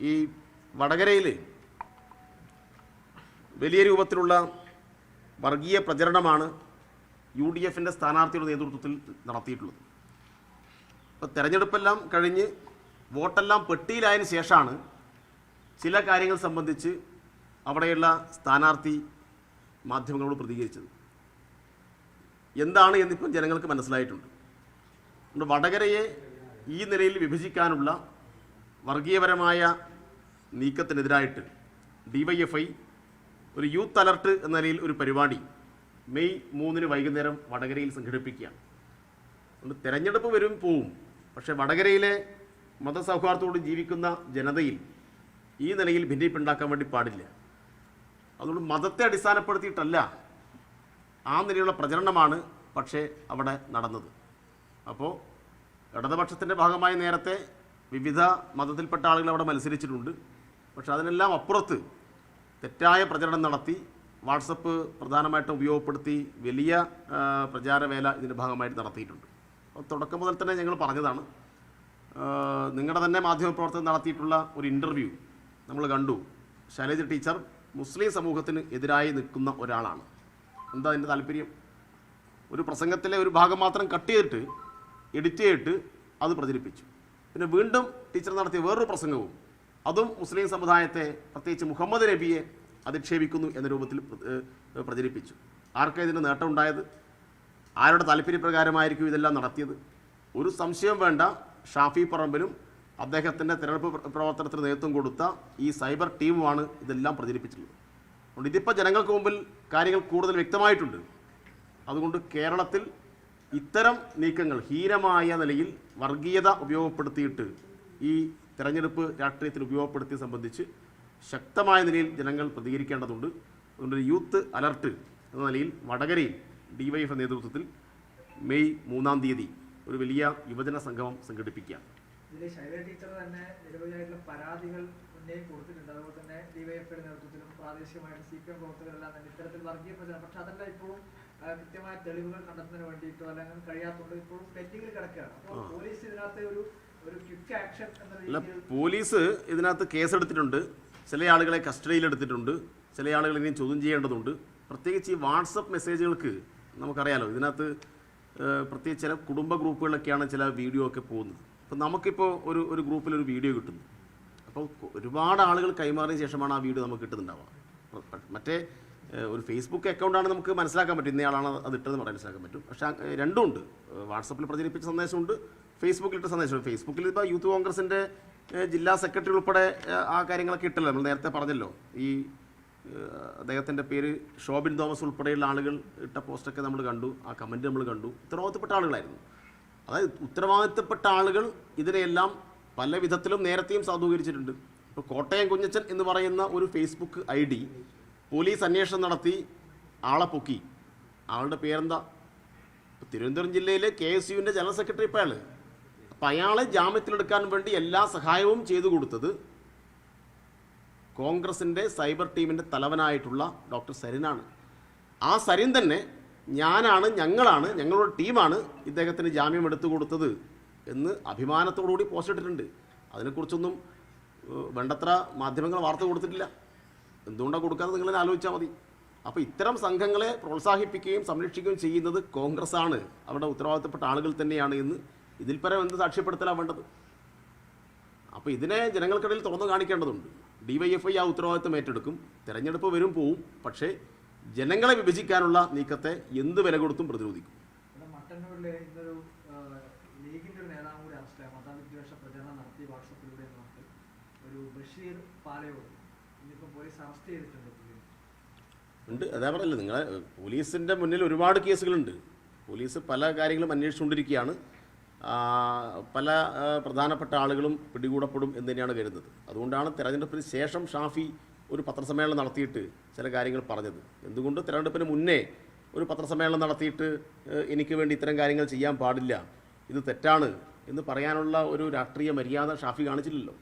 ഈ വടകരയിൽ വലിയ രൂപത്തിലുള്ള വർഗീയ പ്രചരണമാണ് യു ഡി എഫിന്റെ സ്ഥാനാർത്ഥിയുടെ നേതൃത്വത്തിൽ നടത്തിയിട്ടുള്ളത്. ഇപ്പോൾ തെരഞ്ഞെടുപ്പെല്ലാം കഴിഞ്ഞ് വോട്ടെല്ലാം പെട്ടിയിലായതിനു ശേഷമാണ് ചില കാര്യങ്ങൾ സംബന്ധിച്ച് അവിടെയുള്ള സ്ഥാനാർത്ഥി മാധ്യമങ്ങളോട് പ്രതികരിച്ചത്. എന്താണ് എന്നിപ്പം ജനങ്ങൾക്ക് മനസ്സിലായിട്ടുണ്ട്? വടകരയെ ഈ നിലയിൽ വിഭജിക്കാനുള്ള വർഗീയപരമായ നീക്കത്തിനെതിരായിട്ട് ഡിവൈഎഫ്ഐ ഒരു യൂത്ത് അലർട്ട് എന്ന നിലയിൽ ഒരു പരിപാടി മെയ് മൂന്നിന് വൈകുന്നേരം വടകരയിൽ സംഘടിപ്പിക്കുകയാണ് അതുകൊണ്ട് തിരഞ്ഞെടുപ്പ് വരും പോവും. പക്ഷേ വടകരയിലെ മതസൗഹാർദ്ദത്തോട് ജീവിക്കുന്ന ജനതയിൽ ഈ നിലയിൽ ഭിന്നിപ്പുണ്ടാക്കാൻ വേണ്ടി പാടില്ല. അതുകൊണ്ട് മതത്തെ അടിസ്ഥാനപ്പെടുത്തിയിട്ടല്ല ആ നിലയിലുള്ള പ്രചരണമാണ് പക്ഷേ അവിടെ നടന്നത്. അപ്പോൾ ഇടതുപക്ഷത്തിന്റെ ഭാഗമായി നേരത്തെ വിവിധ മതത്തിൽപ്പെട്ട ആളുകൾ അവിടെ മത്സരിച്ചിട്ടുണ്ട്. പക്ഷെ അതിനെല്ലാം അപ്പുറത്ത് തെറ്റായ പ്രചരണം നടത്തി വാട്സപ്പ് പ്രധാനമായിട്ടും ഉപയോഗപ്പെടുത്തി വലിയ പ്രചാരവേല ഇതിന്റെ ഭാഗമായിട്ട് നടത്തിയിട്ടുണ്ട്. അപ്പോൾ തുടക്കം മുതൽ തന്നെ ഞങ്ങൾ പറഞ്ഞതാണ് നിങ്ങളുടെ തന്നെ മാധ്യമപ്രവർത്തകർ നടത്തിയിട്ടുള്ള ഒരു ഇന്റർവ്യൂ നമ്മൾ കണ്ടു. ശൈലജ ടീച്ചർ മുസ്ലിം സമൂഹത്തിന് എതിരായി നിൽക്കുന്ന ഒരാളാണ്. എന്താ അതിന്റെ താല്പര്യം? ഒരു പ്രസംഗത്തിലെ ഒരു ഭാഗം മാത്രം കട്ട് ചെയ്തിട്ട് എഡിറ്റ് ചെയ്തിട്ട് അത് പ്രചരിപ്പിച്ചു. പിന്നെ വീണ്ടും ടീച്ചർ നടത്തിയ വേറൊരു പ്രസംഗവും. അതും മുസ്ലിം സമുദായത്തെ പ്രത്യേകിച്ച് മുഹമ്മദ് നബിയെ അധിക്ഷേപിക്കുന്നു എന്ന രൂപത്തിൽ പ്രചരിപ്പിച്ചു. ആർക്കാണ് ഉണ്ടായത്? നേട്ടമുണ്ടായത് ആരുടെ താല്പര്യപ്രകാരമായിരിക്കും ഇതെല്ലാം നടത്തിയത്? ഒരു സംശയം വേണ്ട. ഷാഫി പറമ്പിലും അദ്ദേഹത്തിന്റെ തിരഞ്ഞെടുപ്പ് പ്ര- പ്രവർത്തനത്തിന് നേതൃത്വം കൊടുത്ത ഈ സൈബർ ടീമുമാണ് ഇതെല്ലാം പ്രചരിപ്പിച്ചിട്ടുള്ളത്. അതുകൊണ്ട് ഇതിപ്പോൾ ജനങ്ങൾക്ക് മുമ്പിൽ കാര്യങ്ങൾ കൂടുതൽ വ്യക്തമായിട്ടുണ്ട്. അതുകൊണ്ട് കേരളത്തിൽ ഇത്തരം നീക്കങ്ങൾ ഹീനമായ നിലയിൽ വർഗീയത ഉപയോഗപ്പെടുത്തിയിട്ട് ഈ തെരഞ്ഞെടുപ്പ് രാഷ്ട്രീയത്തിൽ ഉപയോഗപ്പെടുത്തിയ സംബന്ധിച്ച് ശക്തമായ നിലയിൽ ജനങ്ങൾ പ്രതികരിക്കേണ്ടതുണ്ട്. അതുകൊണ്ട് യൂത്ത് അലർട്ട് എന്ന നിലയിൽ വടകരയിൽ ഡിവൈഎഫ് നേതൃത്വത്തിൽ മെയ് മൂന്നാം തീയതി ഒരു വലിയ യുവജന സംഗമം സംഘടിപ്പിക്കുക ഇതിൽ ശൈല ടീച്ചർ തന്നെ നിരവധിയായിട്ടുള്ള പരാതികൾ മുന്നേ കൊടുത്തിട്ടുണ്ട്. തന്നെ ഡിവൈഎഫ്ഐയുടെ നേതൃത്വത്തിലും പ്രാദേശികമായിട്ട് സി പി എം പ്രവർത്തകരെല്ലാം ഇത്തരത്തിൽ വർഗീയ പ്രചരണം. പക്ഷെ അതെല്ലാം ഇപ്പോഴും കൃത്യമായ തെളിവുകൾ കണ്ടെത്തുന്നതിന് വേണ്ടിയിട്ടോ അല്ലെങ്കിൽ കഴിയാത്തതുകൊണ്ട് ഇപ്പോഴും പെൻഡിങ്ങിൽ കിടക്കുകയാണ്. അപ്പോൾ പോലീസ് ഇതിനകത്ത് ഒരു ഒരു ക്വിക്ക് ആക്ഷൻ എന്ന രീതിയിൽ പോലീസ് ഇതിനകത്ത് കേസെടുത്തിട്ടുണ്ട്. ചില ആളുകളെ കസ്റ്റഡിയിലെടുത്തിട്ടുണ്ട്. ചില ആളുകൾ ഇനിയും ചോദ്യം ചെയ്യേണ്ടതുണ്ട്. പ്രത്യേകിച്ച് ഈ വാട്സപ്പ് മെസ്സേജുകൾക്ക് നമുക്കറിയാലോ ഇതിനകത്ത് പ്രത്യേകിച്ച് ചില കുടുംബ ഗ്രൂപ്പുകളിലൊക്കെയാണ് ചില വീഡിയോ ഒക്കെ പോകുന്നത്. അപ്പോൾ നമുക്കിപ്പോൾ ഒരു ഒരു ഗ്രൂപ്പിൽ ഒരു വീഡിയോ കിട്ടുന്നു. അപ്പോൾ ഒരുപാട് ആളുകൾ കൈമാറിയ ശേഷമാണ് ആ വീഡിയോ നമുക്ക് കിട്ടുന്നുണ്ടാവുക. മറ്റേ ഒരു ഫേസ്ബുക്ക് അക്കൗണ്ടാണ് നമുക്ക് മനസ്സിലാക്കാൻ പറ്റും ഇന്നയാളാണ് അത് ഇട്ടതെന്ന് പറയാൻ മനസ്സിലാക്കാൻ പറ്റും. പക്ഷേ രണ്ടുമുണ്ട് വാട്സപ്പിൽ പ്രചരിപ്പിച്ച സന്ദേശമുണ്ട് ഫേസ്ബുക്കിൽ ഇട്ട സന്ദേശമുണ്ട്. ഫേസ്ബുക്കിൽ ഇപ്പോൾ യൂത്ത് കോൺഗ്രസിന്റെ ജില്ലാ സെക്രട്ടറി ഉൾപ്പെടെ ആ കാര്യങ്ങളൊക്കെ ഇട്ടല്ലോ. നമ്മൾ നേരത്തെ പറഞ്ഞല്ലോ. ഈ അദ്ദേഹത്തിന്റെ പേര് ഷോബിൻ തോമസ് ഉൾപ്പെടെയുള്ള ആളുകൾ ഇട്ട പോസ്റ്റൊക്കെ നമ്മൾ കണ്ടു. ആ കമന്റ് നമ്മൾ കണ്ടു. ഉത്തരവാദിത്തപ്പെട്ട ആളുകളായിരുന്നു. അതായത് ഉത്തരവാദിത്തപ്പെട്ട ആളുകൾ ഇതിനെയെല്ലാം പല വിധത്തിലും നേരത്തെയും സാധൂകരിച്ചിട്ടുണ്ട്. ഇപ്പോൾ കോട്ടയം കുഞ്ഞച്ചൻ എന്ന് പറയുന്ന ഒരു ഫേസ്ബുക്ക് ഐ പോലീസ് അന്വേഷണം നടത്തി ആളെ പൊക്കി. ആളുടെ പേരെന്താ? ഇപ്പൊ തിരുവനന്തപുരം ജില്ലയിൽ കെ എസ് യുവിന്റെ ജനറൽ സെക്രട്ടറി ഇപ്പോൾ അയാൾ അപ്പം അയാളെ ജാമ്യത്തിലെടുക്കാൻ വേണ്ടി എല്ലാ സഹായവും ചെയ്തു കൊടുത്തത് കോൺഗ്രസിന്റെ സൈബർ ടീമിന്റെ തലവനായിട്ടുള്ള ഡോക്ടർ സരിനാണ്. ആ സരിൻ തന്നെ ഞാനാണ് ഞങ്ങളാണ് ഞങ്ങളുടെ ടീമാണ് ഇദ്ദേഹത്തിന് ജാമ്യം എടുത്തു കൊടുത്തത് എന്ന് അഭിമാനത്തോടുകൂടി പോസ്റ്റ് ഇട്ടിട്ടുണ്ട്. അതിനെക്കുറിച്ചൊന്നും വേണ്ടത്ര മാധ്യമങ്ങൾ വാർത്ത കൊടുത്തിട്ടില്ല. എന്തുകൊണ്ടാണ് കൊടുക്കാതെ തന്നെ ആലോചിച്ചാൽ മതി. അപ്പോൾ ഇത്തരം സംഘങ്ങളെ പ്രോത്സാഹിപ്പിക്കുകയും സംരക്ഷിക്കുകയും ചെയ്യുന്നത് കോൺഗ്രസ് ആണ് അവരുടെ ഉത്തരവാദിത്തപ്പെട്ട ആളുകൾ തന്നെയാണ് എന്ന് ഇതിൽ പരം എന്ത് സാക്ഷ്യപ്പെടുത്തലാണ് വേണ്ടത്? അപ്പോൾ ഇതിനെ ജനങ്ങൾക്കിടയിൽ തുറന്നു കാണിക്കേണ്ടതുണ്ട്. ഡിവൈഎഫ്ഐ ആ ഉത്തരവാദിത്തം ഏറ്റെടുക്കും. തിരഞ്ഞെടുപ്പ് വരും പോവും. പക്ഷേ ജനങ്ങളെ വിഭജിക്കാനുള്ള നീക്കത്തെ എന്ത് വില കൊടുത്തും പ്രതിരോധിക്കും. ഒരു ബഷീർ പാലയോട് ഉണ്ട്. അതാ പറഞ്ഞില്ല നിങ്ങളെ പോലീസിന്റെ മുന്നിൽ ഒരുപാട് കേസുകളുണ്ട്. പോലീസ് പല കാര്യങ്ങളും അന്വേഷിച്ചുകൊണ്ടിരിക്കുകയാണ്. പല പ്രധാനപ്പെട്ട ആളുകളും പിടികൂടപ്പെടും എന്ന് തന്നെയാണ് കരുതുന്നത്. അതുകൊണ്ടാണ് തെരഞ്ഞെടുപ്പിന് ശേഷം ഷാഫി ഒരു പത്രസമ്മേളനം നടത്തിയിട്ട് ചില കാര്യങ്ങൾ പറഞ്ഞത്. എന്തുകൊണ്ട് തെരഞ്ഞെടുപ്പിന് മുന്നേ ഒരു പത്രസമ്മേളനം നടത്തിയിട്ട് എനിക്ക് വേണ്ടി ഇത്തരം കാര്യങ്ങൾ ചെയ്യാൻ പാടില്ല? ഇത് തെറ്റാണ് എന്ന് പറയാനുള്ള ഒരു രാഷ്ട്രീയ മര്യാദ ഷാഫി കാണിച്ചില്ലല്ലോ.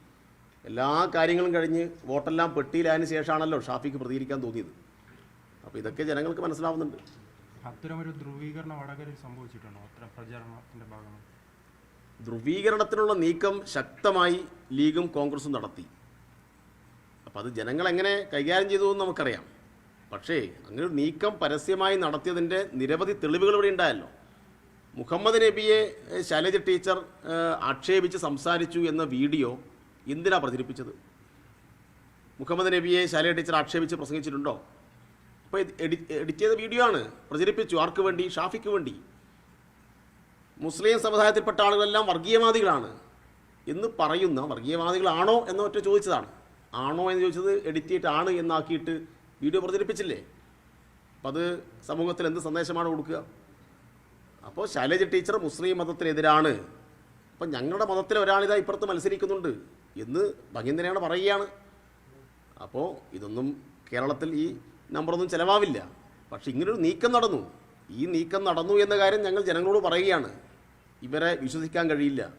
എല്ലാ കാര്യങ്ങളും കഴിഞ്ഞ് വോട്ടെല്ലാം പെട്ടിയിലായതിന് ശേഷമാണല്ലോ ഷാഫിക്ക് പ്രതികരിക്കാൻ തോന്നിയത്. അപ്പോൾ ഇതൊക്കെ ജനങ്ങൾക്ക് മനസ്സിലാവുന്നുണ്ട്. അത്തരമൊരു ധ്രുവീകരണം വടകരയിൽ സംഭവിച്ചിട്ടുണ്ടോ? അത്തരം പ്രചാരണത്തിന്റെ ഭാഗമായി ധ്രുവീകരണത്തിനുള്ള നീക്കം ശക്തമായി ലീഗും കോൺഗ്രസും നടത്തി. അപ്പോൾ അത് ജനങ്ങൾ എങ്ങനെ കൈകാര്യം ചെയ്തു എന്ന് നമുക്കറിയാം. പക്ഷേ അങ്ങനെ ഒരു നീക്കം പരസ്യമായി നടത്തിയതിന്റെ നിരവധി തെളിവുകൾ ഇവിടെ ഉണ്ടായല്ലോ. മുഹമ്മദ് നബിയെ ശൈലജ ടീച്ചർ ആക്ഷേപിച്ച് സംസാരിച്ചു എന്ന വീഡിയോ എന്തിനാ പ്രചരിപ്പിച്ചത്? മുഹമ്മദ് നബിയെ ശൈലജ ടീച്ചർ ആക്ഷേപിച്ച് പ്രസംഗിച്ചിട്ടുണ്ടോ? അപ്പോൾ എഡിറ്റ് ചെയ്ത വീഡിയോ ആണ്. പ്രചരിപ്പിച്ചു. ആർക്ക് വേണ്ടി? ഷാഫിക്ക് വേണ്ടി. മുസ്ലിം സമുദായത്തിൽപ്പെട്ട ആളുകളെല്ലാം വർഗീയവാദികളാണ് എന്ന് പറയുന്ന വർഗീയവാദികളാണോ എന്നൊറ്റ ചോദിച്ചതാണ്. ആണോ എന്ന് ചോദിച്ചത് എഡിറ്റ് ചെയ്തിട്ട് ആണ് എന്നാക്കിയിട്ട് വീഡിയോ പ്രചരിപ്പിച്ചില്ലേ? അപ്പം അത് സമൂഹത്തിൽ എന്ത് സന്ദേശമാണ് കൊടുക്കുക? അപ്പോൾ ശൈലജ ടീച്ചർ മുസ്ലിം മതത്തിനെതിരാണ്. അപ്പം ഞങ്ങളുടെ മതത്തിലെ ഒരാളിതാ ഇപ്പുറത്ത് മത്സരിക്കുന്നുണ്ട്. എന്ന് ഭംഗിന്ദനെയാണ് പറയുകയാണ്. അപ്പോൾ ഇതൊന്നും കേരളത്തിൽ ഈ നമ്പറൊന്നും ചിലവാവില്ല. പക്ഷേ ഇങ്ങനൊരു നീക്കം നടന്നു. ഈ നീക്കം നടന്നു എന്ന കാര്യം ഞങ്ങൾ ജനങ്ങളോട് പറയുകയാണ്. ഇവരെ വിശ്വസിക്കാൻ കഴിയില്ല.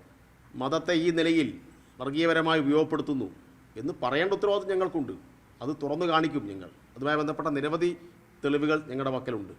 മതത്തെ ഈ നിലയിൽ വർഗീയപരമായി ഉപയോഗപ്പെടുത്തുന്നു എന്ന് പറയേണ്ട ഉത്തരവാദിത്വം ഞങ്ങൾക്കുണ്ട്. അത് തുറന്നു കാണിക്കും ഞങ്ങൾ. അതുമായി ബന്ധപ്പെട്ട നിരവധി തെളിവുകൾ ഞങ്ങളുടെ പക്കലുണ്ട്.